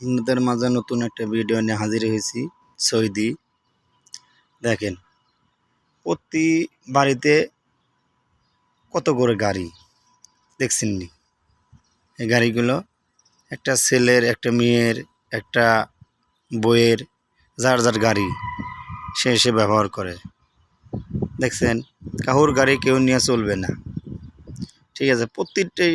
আপনাদের মাঝে নতুন একটা ভিডিও নিয়ে হাজির হয়েছি, সৌদি। দেখেন, প্রতি বাড়িতে কত করে গাড়ি? দেখছেন নি? এই গাড়িগুলো একটা ছেলের, একটা মেয়ের, একটা বইয়ের যার যার গাড়ি সে এসে ব্যবহার করে। দেখছেন, কাহুর গাড়ি কেউ নিয়ে চলবে না। ঠিক আছে প্রত্যেকটি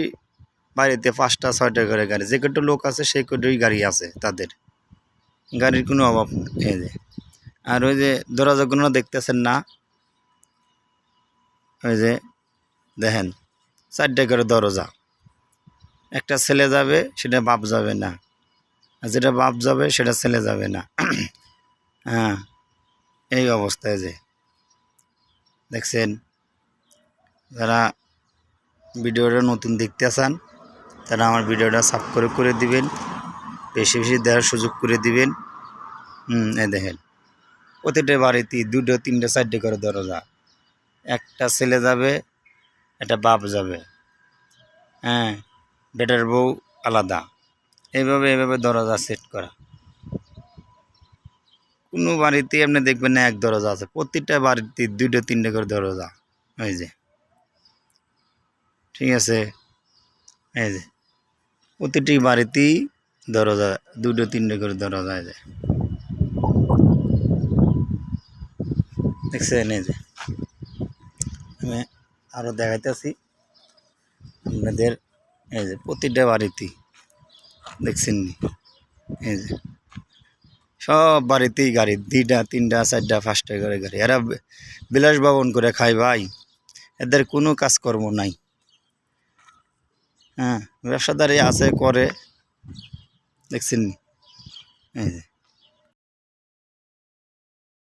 বাড়িতে পাঁচটা, ছয়টা করে গাড়ি, যে কটা লোক আছে সেই কটাই গাড়ি আছে তাদের। গাড়ির কোনো অভাব নেই যে। আর ওই যে দরজাগুলো দেখতেছেন না? ওই যে দেখেন, চারটে করে দরজা। একটা ছেলে যাবে, সেটা বাপ যাবে না। আর যেটা বাপ যাবে, সেটা ছেলে যাবে না। হ্যাঁ এই অবস্থায় যে। দেখছেন? যারা ভিডিওটা নতুন দেখতে চান তারা আমার ভিডিওটা সাবস্ক্রাইব করে দিবেন। বেশি বেশি দেওয়ার সুযোগ করে দিবেন। হুম, এই দেখেন। প্রতিটা বাড়িতে দুটো, তিনটে, চারটে করে দরজা। একটা ছেলে যাবে, একটা বাপ যাবে। হ্যাঁ বেটার বউ আলাদা। এইভাবে এইভাবে দরজা সেট করা। কোনো বাড়িতে আপনি দেখবেন না এক দরজা আছে। প্রতিটা বাড়িতে দুটো, তিনটে করে দরজা। ওই যে। ঠিক আছে? এই যে। প্রতিটি বাড়িতেই দরজা, দুটো, তিনটে করে দরজা এই যে দেখছেন এই যে, আমি আরও দেখাইতেছি আপনাদের, এই যে প্রতিটা বাড়িতেই, দেখছেন এই যে, সব বাড়িতেই গাড়ি, দুইটা, তিনটা, চারটা, পাঁচটা করে গাড়ি। এরা বে- বিলাস ভবন করে খায় ভাই, এদের কোনো কাজকর্ম নাই। হ্যাঁ ব্যবসাদারি আছে করে। দেখছেন এই যে।